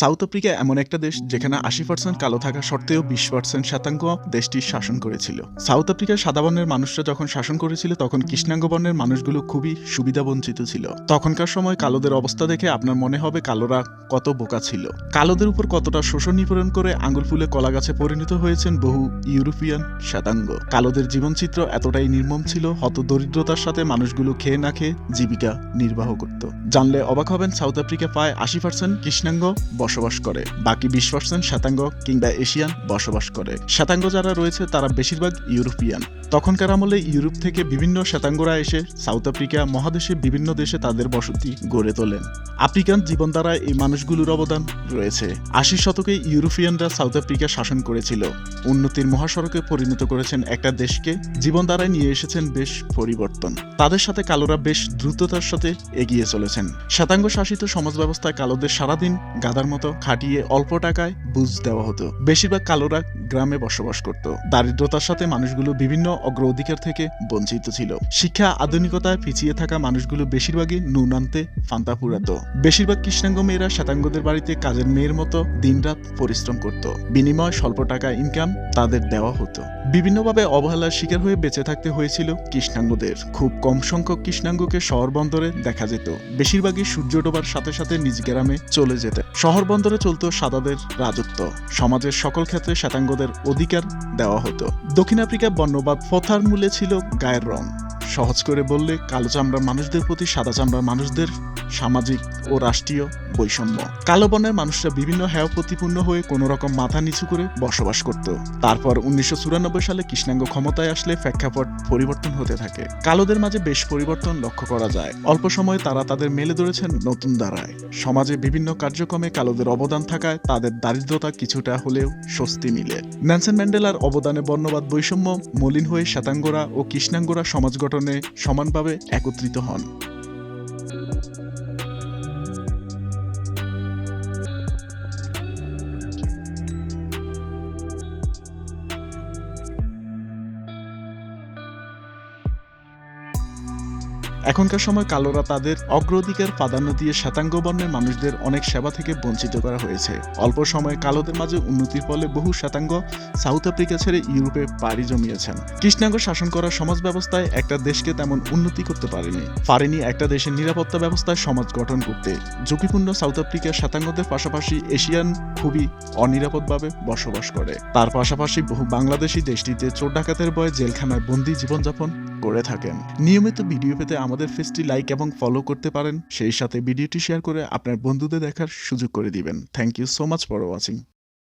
South Africa এমন একটা দেশ যেখানে আশি পার্সেন্ট কালো থাকা সত্ত্বেও বিশ পার্সেন্ট শ্বেতাঙ্গ দেশটি শাসন করেছিল। সাউথ আফ্রিকার সাদা বর্ণের মানুষরা যখন শাসন করেছিল, তখন কৃষ্ণাঙ্গ বর্ণের মানুষগুলো খুবই সুবিধা বঞ্চিত ছিল। তখনকার সময় কালোদের অবস্থা দেখে আপনার মনে হবে কালোরা কত বোকা ছিল। কালোদের উপর কতটা শোষণ নিপীড়ন করে আঙ্গুল ফুলে কলা গাছে পরিণত হয়েছেন বহু ইউরোপিয়ান শ্বেতাঙ্গ কালোদের জীবনচিত্র এতটাই নির্মম ছিল, হত দরিদ্রতার সাথে মানুষগুলো খেয়ে না খেয়ে জীবিকা নির্বাহ করত। জানলে অবাক হবেন, সাউথ আফ্রিকা প্রায় আশি পার্সেন্ট কৃষ্ণাঙ্গ বসবাস করে। বাকি বিশ পার্সেন্ট শ্বেতাঙ্গ কিংবা এশিয়ান বসবাস করে। শ্বেতাঙ্গ যারা রয়েছে, তারা বেশিরভাগ ইউরোপিয়ান। তখনকার আমলে ইউরোপ থেকে বিভিন্ন শ্বেতাঙ্গরা এসে সাউথ আফ্রিকা মহাদেশের বিভিন্ন দেশে তাদের বসতি গড়ে তোলেন। আফ্রিকান জীবন দ্বারা এই মানুষগুলোর অবদান রয়েছে। আশি শতকে ইউরোপিয়ানরা সাউথ আফ্রিকা শাসন করেছিল। উন্নতির মহাসড়কে পরিণত করেছেন একটা দেশকে। জীবন দ্বারায় নিয়ে এসেছেন বেশ পরিবর্তন। তাদের সাথে কালোরা বেশ দ্রুততার সাথে এগিয়ে চলেছেন। শ্বেতাঙ্গ শাসিত সমাজ ব্যবস্থায় কালোদের সারাদিন গাদার মতো খাটিয়ে অল্প টাকায় বুঝ দেওয়া হতো। বেশিরভাগ কালোরা গ্রামে বসবাস করত। দারিদ্রতার সাথে মানুষগুলো বিভিন্ন অগ্রাধিকার থেকে বঞ্চিত ছিল। শিক্ষা আধুনিকতায় পিছিয়ে থাকা মানুষগুলো বেশিরভাগই নুন আনতে ফান্তা পুরাতো বেশিরভাগ কৃষ্ণাঙ্গ মেয়েরা শ্বেতাঙ্গদের বাড়িতে কাজের মেয়ের মতো দিনরাত পরিশ্রম করত। বিনিময় স্বল্প টাকা ইনকাম তাদের দেওয়া হতো। বিভিন্নভাবে অবহেলার শিকার হয়ে বেঁচে থাকতে হয়েছিল কৃষ্ণাঙ্গদের। খুব কম সংখ্যক কৃষ্ণাঙ্গকে শহর বন্দরে দেখা যেত। বেশিরভাগই সূর্য ডোবার সাথে সাথে নিজ গ্রামে চলে যেত শহর বন্দরে চলত সাদাদের রাজত্ব। সমাজের সকল ক্ষেত্রে শ্বেতাঙ্গদের অধিকার দেওয়া হতো। দক্ষিণ আফ্রিকা বর্ণবাদ ফথার মূলে ছিল গায়ের রং। সহজ করে বললে, কালো চামড়ার মানুষদের প্রতি সাদা চামড়ার মানুষদের সামাজিক ও রাষ্ট্রীয় বৈষম্য। কালো বর্ণের মানুষরা বিভিন্ন হেয় প্রতিপূর্ণ হয়ে কোনো রকম মাথা নিচু করে বসবাস করত। তারপর উনিশশো চুরানব্বই সালে কৃষ্ণাঙ্গ ক্ষমতায় আসলে প্রেক্ষাপট পরিবর্তন হতে থাকে। কালোদের মাঝে বেশ পরিবর্তন লক্ষ্য করা যায়। অল্প সময়ে তারা তাদের মেলে ধরেছেন নতুন ধারায় সমাজে বিভিন্ন কার্যক্রমে কালোদের অবদান থাকায় তাদের দারিদ্রতা কিছুটা হলেও স্বস্তি মিলে। ন্যানসেন ম্যান্ডেলার অবদানে বর্ণবাদ বৈষম্য মলিন হয়ে শ্বেতাঙ্গরা ও কৃষ্ণাঙ্গরা সমাজ গঠনে সমানভাবে একত্রিত হন। এখনকার সময় কালোরা তাদের অগ্রাধিকার প্রাধান্য দিয়ে শ্বেতাঙ্গ বর্ণের মানুষদের অনেক সেবা থেকে বঞ্চিত করা হয়েছে। অল্প সময়ে কালোদের মাঝে উন্নতির ফলে বহু শ্বেতাঙ্গ সাউথ আফ্রিকা ছেড়ে ইউরোপে পাড়ি জমিয়েছেন। কৃষ্ণাঙ্গ শাসন করা সমাজ ব্যবস্থায় একটা দেশকে তেমন উন্নতি করতে পারেনি। পারেনি একটা দেশের নিরাপত্তা ব্যবস্থায় সমাজ গঠন করতে। ঝুঁকিপূর্ণ সাউথ আফ্রিকার শ্বেতাঙ্গদের পাশাপাশি এশিয়ান খুবই অনিরাপদভাবে বসবাস করে। তার পাশাপাশি বহু বাংলাদেশি দেশটিতে চোর ডাকাতের ভয়ে জেলখানায় বন্দি জীবনযাপন করে থাকেন। নিয়মিত ভিডিও পেতে আমাদের ফেসটি লাইক এবং ফলো করতে পারেন। সেই সাথে ভিডিওটি শেয়ার করে আপনার বন্ধুদের দেখার সুযোগ করে দিবেন। Thank you so much for watching